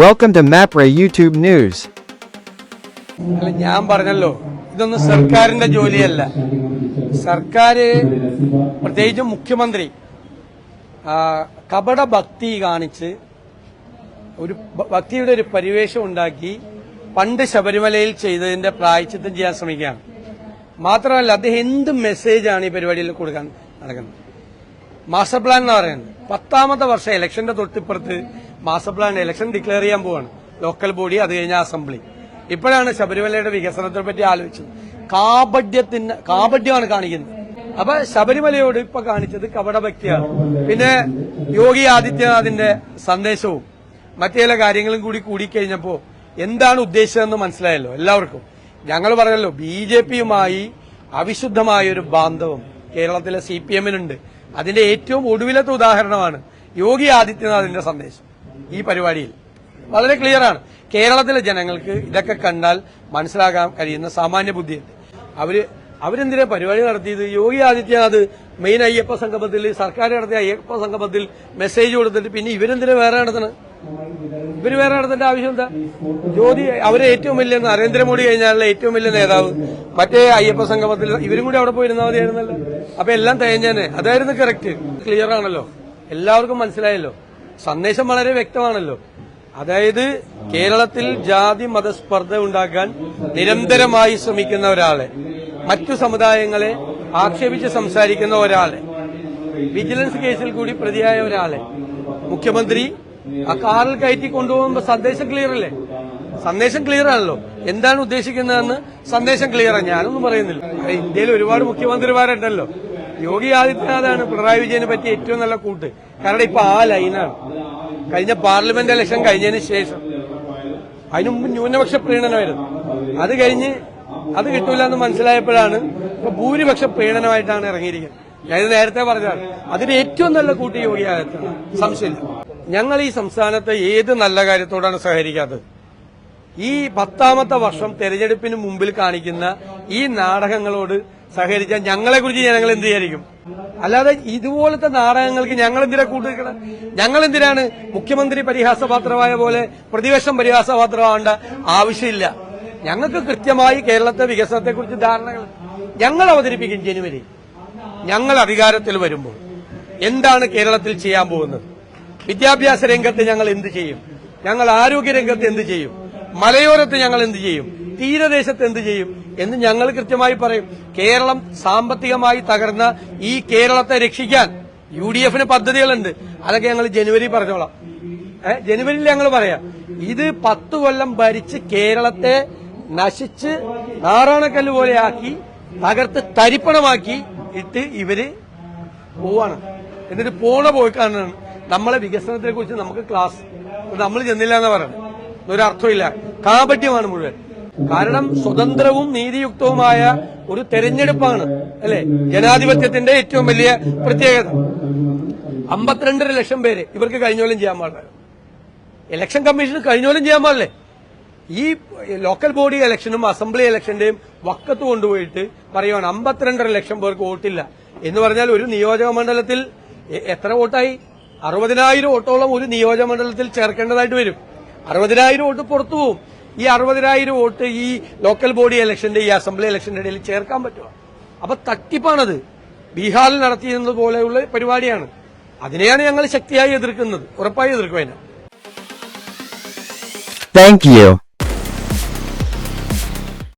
Welcome to Mapray YouTube News. അല്ല ഞാൻ പറഞ്ഞല്ലോ ഇതൊന്നും സർക്കാരിന്റെ ജോലിയല്ല. സർക്കാർ പ്രത്യേകിച്ചും മുഖ്യമന്ത്രി കപട ഭക്തി കാണിച്ച് ഒരു ഭക്തിയുടെ ഒരു പരിവേഷം ഉണ്ടാക്കി പണ്ട് ശബരിമലയിൽ ചെയ്തതിന്റെ പ്രായച്ചിത്തം ചെയ്യാൻ ശ്രമിക്കുകയാണ്. മാത്രമല്ല അദ്ദേഹം എന്ത് മെസ്സേജാണ് ഈ പരിപാടിയിൽ കൊടുക്കാൻ നടക്കുന്നത്? മാസ്റ്റർ പ്ലാൻ എന്ന് പറയുന്നത്. പത്താമത്തെ വർഷം ഇലക്ഷന്റെ തൊട്ടിപ്പുറത്ത് മാസ്റ്റർ പ്ലാൻ ഇലക്ഷൻ ഡിക്ലെയർ ചെയ്യാൻ പോവാണ്. ലോക്കൽ ബോഡി അത് കഴിഞ്ഞ അസംബ്ലി ഇപ്പോഴാണ് ശബരിമലയുടെ വികസനത്തെ പറ്റി ആലോചിച്ചത്. കാപഡ്യത്തിന് കാപഡ്യമാണ് കാണിക്കുന്നത്. അപ്പൊ ശബരിമലയോട് ഇപ്പൊ കാണിച്ചത് കപടഭക്തിയാണ് പിന്നെ യോഗി ആദിത്യനാഥിന്റെ സന്ദേശവും മറ്റു ചില കാര്യങ്ങളും കൂടി കൂടിക്കഴിഞ്ഞപ്പോ എന്താണ് ഉദ്ദേശിച്ചതെന്ന് മനസ്സിലായല്ലോ എല്ലാവർക്കും. ഞങ്ങൾ പറഞ്ഞല്ലോ ബി ജെ പിയുമായി അവിശുദ്ധമായ ഒരു ബാന്ധവം കേരളത്തിലെ സി പി എമ്മിനുണ്ട്. അതിന്റെ ഏറ്റവും ഒടുവിലത്തെ ഉദാഹരണമാണ് യോഗി ആദിത്യനാഥിന്റെ സന്ദേശം. ഈ പരിപാടിയിൽ. വളരെ ക്ലിയർ ആണ്. കേരളത്തിലെ ജനങ്ങൾക്ക് ഇതൊക്കെ കണ്ടാൽ മനസ്സിലാക്കാൻ കഴിയുന്ന സാമാന്യ ബുദ്ധിയുണ്ട് അവർ അവരെന്തിനാ പരിപാടി നടത്തിയത്? യോഗി ആദിത്യനാഥ് മെയിൻ അയ്യപ്പ സംഗമത്തിൽ സർക്കാർ നടത്തിയ അയ്യപ്പ സംഗമത്തിൽ മെസ്സേജ് കൊടുത്തിട്ട് പിന്നെ ഇവരെന്തിനാ വേറെ നടത്തണം? ഇവർ വേറെ നടത്തേണ്ട ആവശ്യം എന്താ? ജ്യോതി അവരെ ഏറ്റവും വലിയ നരേന്ദ്രമോദി കഴിഞ്ഞാലുള്ള ഏറ്റവും വലിയ നേതാവ്. മറ്റേ അയ്യപ്പ സംഗമത്തിൽ ഇവരും കൂടി അവിടെ പോയിരുന്നാൽ മതിയായിരുന്നല്ലോ. അപ്പൊ എല്ലാം തേഞ്ഞേനെ അതായിരുന്നു കറക്റ്റ് ക്ലിയർ ആണല്ലോ. എല്ലാവർക്കും മനസ്സിലായല്ലോ. സന്ദേശം വളരെ വ്യക്തമാണല്ലോ. അതായത് കേരളത്തിൽ ജാതി മതസ്പർദ്ധ ഉണ്ടാക്കാൻ നിരന്തരമായി ശ്രമിക്കുന്ന ഒരാളെ മറ്റു സമുദായങ്ങളെ ആക്ഷേപിച്ച് സംസാരിക്കുന്ന ഒരാളെ വിജിലൻസ് കേസിൽ കൂടി പ്രതിയായ ഒരാളെ മുഖ്യമന്ത്രി ആ കാറിൽ കയറ്റി കൊണ്ടുപോകുമ്പോ സന്ദേശം ക്ലിയർ അല്ലേ? സന്ദേശം ക്ലിയർ ആണല്ലോ. എന്താണ് ഉദ്ദേശിക്കുന്നതെന്ന് സന്ദേശം ക്ലിയർ ആണ് ഞാനൊന്നും പറയുന്നില്ല. ഇന്ത്യയിൽ ഒരുപാട് മുഖ്യമന്ത്രിമാരുണ്ടല്ലോ. യോഗി ആദിത്യനാഥാണ് പിണറായി വിജയനെ പറ്റി ഏറ്റവും നല്ല കൂട്ട്. കാരണം ഇപ്പൊ ആ ലൈനാണ്. കഴിഞ്ഞ പാർലമെന്റ് ഇലക്ഷൻ കഴിഞ്ഞതിന് ശേഷം. അതിനു മുമ്പ് ന്യൂനപക്ഷ പ്രീണനമായിരുന്നു. അത് കഴിഞ്ഞ് അത് കിട്ടൂല എന്ന് മനസ്സിലായപ്പോഴാണ് ഇപ്പൊ ഭൂരിപക്ഷ പ്രീണനമായിട്ടാണ് ഇറങ്ങിയിരിക്കുന്നത്. ഞാനിത് നേരത്തെ പറഞ്ഞതാണ്. അതിന് ഏറ്റവും നല്ല കൂട്ടി യോഗി ആദിത്യനാഥ്. സംശയമില്ല. ഞങ്ങൾ ഈ സംസ്ഥാനത്തെ ഏത് നല്ല കാര്യത്തോടാണ് സഹകരിക്കാത്തത്? ഈ പത്താമത്തെ വർഷം തെരഞ്ഞെടുപ്പിന് മുമ്പിൽ കാണിക്കുന്ന ഈ നാടകങ്ങളോട് സഹകരിച്ച ഞങ്ങളെ കുറിച്ച് ജനങ്ങൾ എന്ത് വിചാരിക്കും? അല്ലാതെ ഇതുപോലത്തെ നാടകങ്ങൾക്ക് ഞങ്ങൾ എന്തിനാ കൂട്ടുനിൽക്കണം? ഞങ്ങൾ എന്തിനാണ് മുഖ്യമന്ത്രി പരിഹാസപാത്രമായ പോലെ പ്രതിപക്ഷം പരിഹാസപാത്രമാവേണ്ട ആവശ്യമില്ല. ഞങ്ങൾക്ക് കൃത്യമായി കേരളത്തെ വികസനത്തെക്കുറിച്ച് ധാരണകൾ ഞങ്ങൾ അവതരിപ്പിക്കും ജനുവരി. ഞങ്ങൾ അധികാരത്തിൽ വരുമ്പോൾ എന്താണ് കേരളത്തിൽ ചെയ്യാൻ പോകുന്നത്? വിദ്യാഭ്യാസ രംഗത്ത് ഞങ്ങൾ എന്ത് ചെയ്യും? ഞങ്ങൾ ആരോഗ്യ രംഗത്ത് എന്ത് ചെയ്യും? മലയോരത്ത് ഞങ്ങൾ എന്ത് ചെയ്യും? തീരദേശത്ത് എന്ത് ചെയ്യും? എന്ന് ഞങ്ങൾ കൃത്യമായി പറയും. കേരളം സാമ്പത്തികമായി തകർന്ന ഈ കേരളത്തെ രക്ഷിക്കാൻ യു ഡി എഫിന് പദ്ധതികളുണ്ട്. അതൊക്കെ ഞങ്ങൾ ജനുവരി പറഞ്ഞോളാം. ഏഹ് ജനുവരിയിൽ ഞങ്ങൾ പറയാം. ഇത് പത്തു കൊല്ലം ഭരിച്ച് കേരളത്തെ നശിച്ച് നാറാണക്കല്ല് പോലെ ആക്കി തകർത്ത് തരിപ്പണമാക്കി ഇട്ട് ഇവർ പോവാണ്. എന്നിട്ട് പോണ പോയിക്കാണ് നമ്മളെ വികസനത്തെ കുറിച്ച് നമുക്ക് ക്ലാസ് നമ്മൾ ചെന്നില്ല എന്ന് പറയുന്നത്. ഒരർത്ഥമില്ല കാപട്യമാണ് മുഴുവൻ. കാരണം സ്വതന്ത്രവും നീതിയുക്തവുമായ ഒരു തെരഞ്ഞെടുപ്പാണ് അല്ലെ? ജനാധിപത്യത്തിന്റെ ഏറ്റവും വലിയ പ്രത്യേകത. അമ്പത്തിരണ്ടര ലക്ഷം പേര് ഇവർക്ക് കഴിഞ്ഞോലും ചെയ്യാൻ പാടില്ല. ഇലക്ഷൻ കമ്മീഷന് കഴിഞ്ഞോലും ചെയ്യാൻ പാടില്ലേ? ഈ ലോക്കൽ ബോഡി ഇലക്ഷനും അസംബ്ലി ഇലക്ഷന്റെയും വക്കത്ത് കൊണ്ടുപോയിട്ട് പറയുവാണ് അമ്പത്തിരണ്ടര ലക്ഷം പേർക്ക് വോട്ടില്ല. എന്ന് പറഞ്ഞാൽ ഒരു നിയോജക മണ്ഡലത്തിൽ എത്ര വോട്ടായി? അറുപതിനായിരം വോട്ടോളം ഒരു നിയോജക മണ്ഡലത്തിൽ ചേർക്കേണ്ടതായിട്ട് വരും. അറുപതിനായിരം വോട്ട് പുറത്തു പോകും ഈ അറുപതിനായിരം വോട്ട് ഈ ലോക്കൽ ബോഡി ഇലക്ഷന്റെ ഈ അസംബ്ലി ഇലക്ഷന്റെ ഇടയിൽ ചേർക്കാൻ പറ്റുമോ? അപ്പൊ തട്ടിപ്പാണത്. ബീഹാറിൽ നടത്തിയിരുന്നത് പോലെയുള്ള പരിപാടിയാണ്. അതിനെയാണ് ഞങ്ങൾ ശക്തിയായി എതിർക്കുന്നത്. ഉറപ്പായി എതിർക്കും അതിനെ. Thank you.